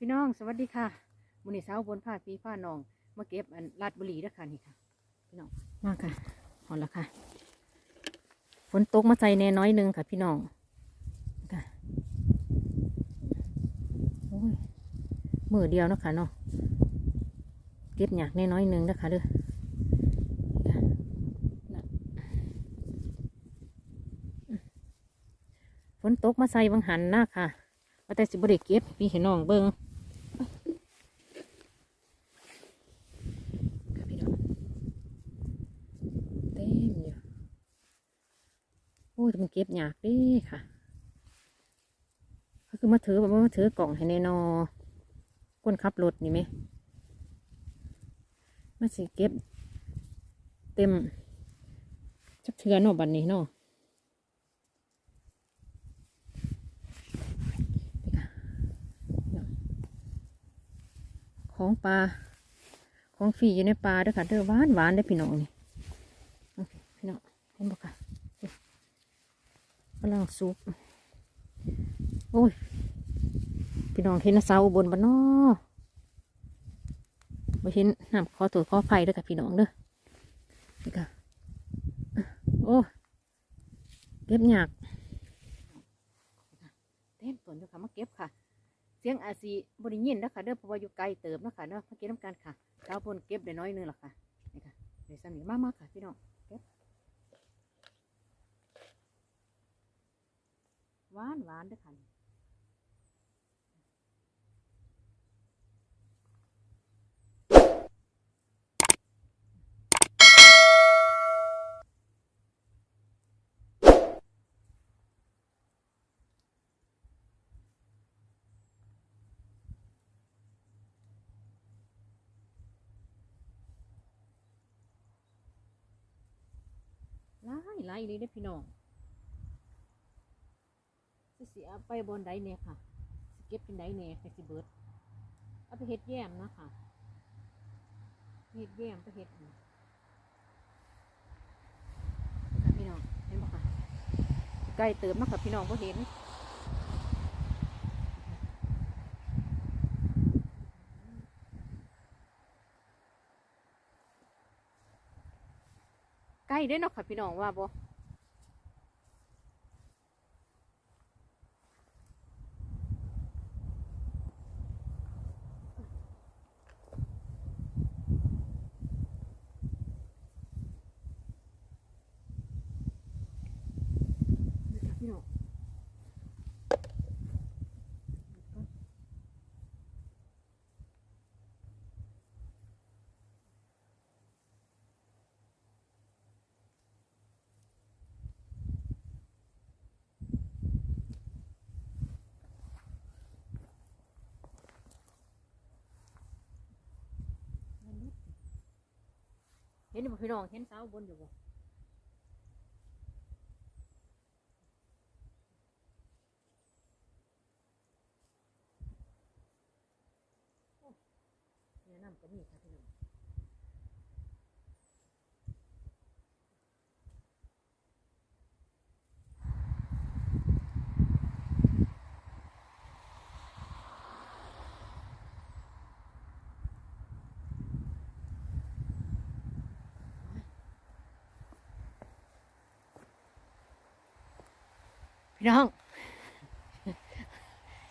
พี่น้องสวัสดีค่ะมูนิสาวบนผ้าปีผ้านองมาเก็บอันลาดบุรีด้วยค่ะนี่ค่ะพี่น้องมาค่ะหอนแล้วค่ะ ฝนตกมาใส่แน่น้อยหนึงค่ะ พี่น้องค่ะโอ้ยมือเดียวนะคะเนาะเก็บหยากแน่น้อยหนึงนะคะเด้อฝนตกมาใส่วังหันหน้าค่ะว่าแต่สิบริเก็บพี่เห็นน้องเบิ้งค่ะพี่น้องเต็มอยู่โอ้ ยมันเก็บยากดิค่ะก็คือมาถือแบบมาถือกล่องให้แน่นอคนขับรถนี่ไหมมาสิเก็บ เต็มจักเทือนาะบันนี้เนาะของปลาของฟีอยู่ในปลาด้วยค่ะเด้อหวานหวานได้พี่น้องนี่โอเคพี่น้องเห็นบ่ค่ะ ลังซุปโอ้ย พี่น้องเห็นนะเสาบนบ้านนอม่เห็นน้ำขอตัวขอไฟด้วยค่ะพี่น้องเด้อนี่ค่ะโอ้เก็บหยากเต็มต้นอยู่ค่ะมาเก็บค่ะ เสียงอาซีบริยินนะคะเด้อเพราะว่าอยู่ไกลเติมนะคะเนาะมาเก็บน้ำกันค่ะเช้าบนเก็บได้น้อยหนึงหรอกค่ะนี่ค่ะเดี๋ยวสนิทมากๆค่ะพี่น้องานหวานด้อค่ะไล่ไล่เลยเด้พี่น้อง เสียไปบนไดเนี่ยค่ะสเก็บเป็นไดเนี่ยไปสิเบิดเอาไปเฮ็ดแยมนะคะเฮ็ดแยมไปเฮ็ดค่ะพี่น้องเห็นบ่ค่ะไกล้เติมนะคะพี่น้องบ่เห็นใกล้ได้อเนาะค่ะพี่น้องว่าบ่ ห็นบ่พี่น้องเห็นเสาบนอยู่บ่แนะน้ำก็มีค่ะพี่น้อง น้อง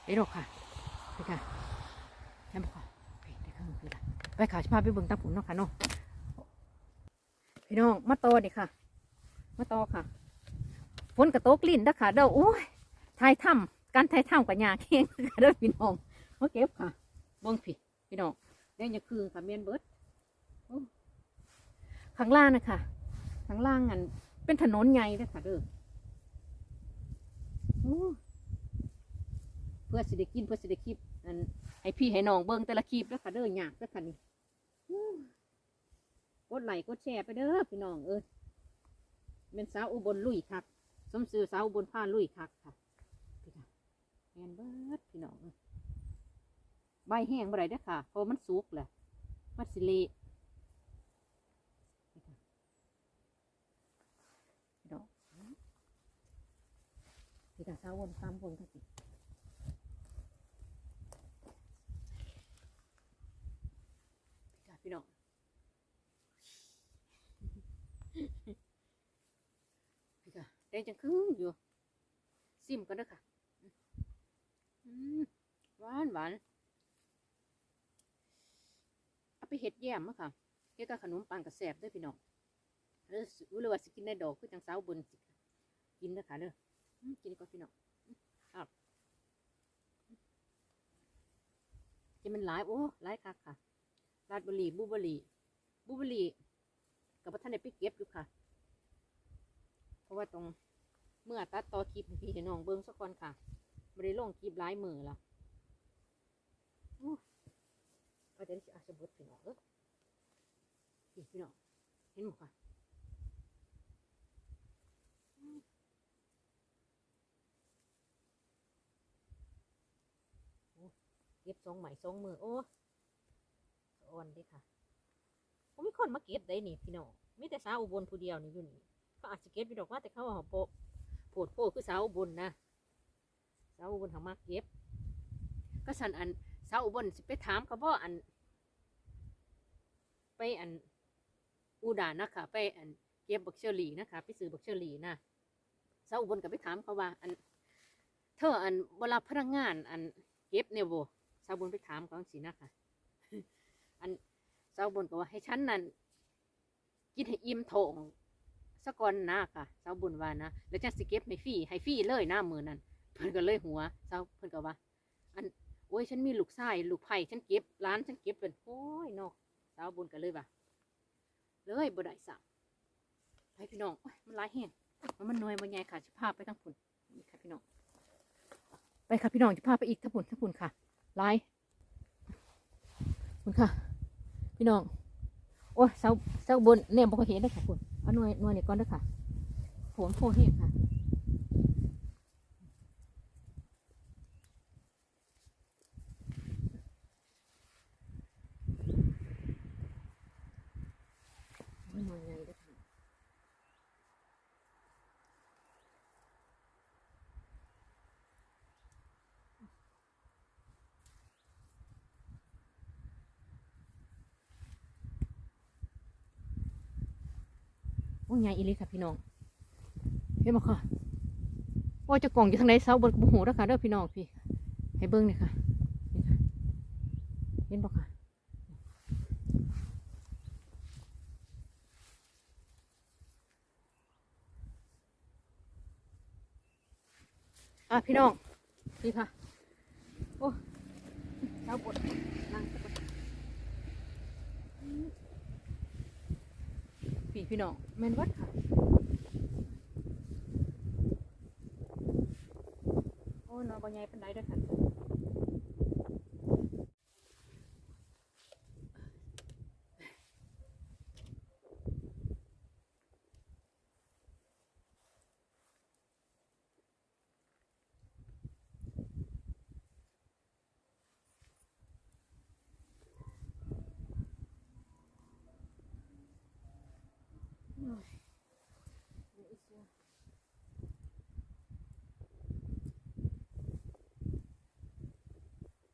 เดี๋ยวค่ะไปค่ะแค่บอกค่ะไปเดี๋ยวข้างพี่ละไปค่ะจะพาไปเบิ่งตาผุนเนาะค่ะเนาะพี่น้องมาตอดิค่ะ มาตอค่ะฝนกระโตกลิ้นนะค่ะเด้อโอ้ยทายถ้ำการทายถ้ำกับยาเข่งค่ะเด้อพี่น้องมาเก็บค่ะเบิ่งพี่พี่น้องเดี๋ยย่าคืนค่ะเมียนเบิร์ดข้างล่างนะคะข้างล่างอันเป็นถนนใหญ่เด้อค่ะเด้อ เพื่อสิได้กินเพื่อสิได้คลิปอันให้พี่ให้น้องเบิ่งแต่ละคลิปแล้วค่ะเด้ออยากแล้วค่ะนี่กดไลค์กดแชร์ไปเด้อพี่น้องเอ้ยเป็นสาวอุบลลุยคักสมซื่อสาวอุบลผ้าลุยคักค่ะพี่น้องแมนเบิดพี่น้องใบแห้งบ่ได้เด้อค่ะเพราะมันสุกแหละมันสิเละนี่ค่ะพี่น้อง พี่ตาสาววนตามวนกันสิ พี่น้อง พี่ค่ะแดงจังครึ่งอยู่ซิมกันเด้อค่ะหวานหวานเอาไปเห็ดแยมมั้งค่ะเฮ็ดกับขนมปังกับแสบด้วยพี่น้องหรือหรือว่าสิกินในดอกคือจังสาวบนสกินเด้อค่ะเด้อ กินดีกว่าพี่น้องอืมครับจะมันหลาย โอ้หลายคักค่ะราดบุรีบูบอรี่บูบอรี่กับท่านได้ไปเก็บอยู่ค่ะ เพราะว่าตรงเมื่อตัดต่อคลิปพี่ให้น้องเบิ้งสักก่อนค่ะไม่ได้ลงคลิปหลายมือละอ้ก็จะได้สิอาชบดพี่น้องเออพี่น้องเห็นหมค่ะอืมโอ้ เก็บสองไหมสองมือโอ้อ่อนดิค่ะผมมีคนมาเก็บได้นี่พี่น้องมีแต่สาวอุบลผู้เดียวนี่อยู่นี่เขาอาจจะเก็บอยู่ดอกว่าแต่เขาเอาโปะโผดโพคือสาวอุบลนะสาวอุบลทามาเก็บ ก็สันอันสาวอุบลสิไปถามเขาบ่อัน ไปอันอูดานนะคะไปอันเก็บบักเชอรี่นะคะไปซื้อบักเชอรี่นะสาวอุบลก็ไปถามเขาว่าอันเธออันเวลาพนักงานอันเก็บเนี่ยโบ สาวบลไปถามเขาสินะค่ะ อันสาวบลก็ว่าให้ฉันนั่นกินให้อิ่มท้องสะก่อนนะค่ะสาวบุญว่านะแล้วจังสิเก็บให้ฟรีให้ฟรีเลยหน้ามือนั้นเพิ่นก็เลยหัวสาวเพิ่นก็ว่า อันโอ้ยฉันมีลูกชายลูกไผ่ฉันเก็บร้านฉันเก็บเป็นโอ้ยนาะสาวบุญก็เลยว่าเลยบ่ได้สั่งไปพี่น้องมันหลายแห้งมันมันน้อยมันใหญ่ค่ะสิพาไปทั้งพุ่นนี่ค่ะพี่น้องไปค่ะพี่น้องจะพาไปอีกทั้งพุ่นทั้งพุ่นค่ะ หลายคุณค่ะ พี่น้อง โอ้ยเสาเสาบนเนี่ยบอกเห็นได้ค่ะคุณเอาหน่วยหน่วยนี่ก่อนด้วยค่ะผมโพเห็นค่ะโอ้ยหน่วยใหญ่เด้อค่ะโอ้ยใหญ่อีลีค่ะพี่น้องเห็นบ่ค่ะโอ้ยเจะกล่องอยู่ทางไหนเสาบนกระหูเด้อค่ะเด้อพี่น้องพี่ให้เบิ้งนี่ค่ะนี่ค่ะเห็นบ่ค่ะอะพี่น้องพี่ค่ะโอ้เช้าปวดนั่งสักก่อน พี่พี่น้องแมนวัดค่ะ โอ้ยนอนบ่ใหญ่เป็นไรด้วยค่ะ โอ้ย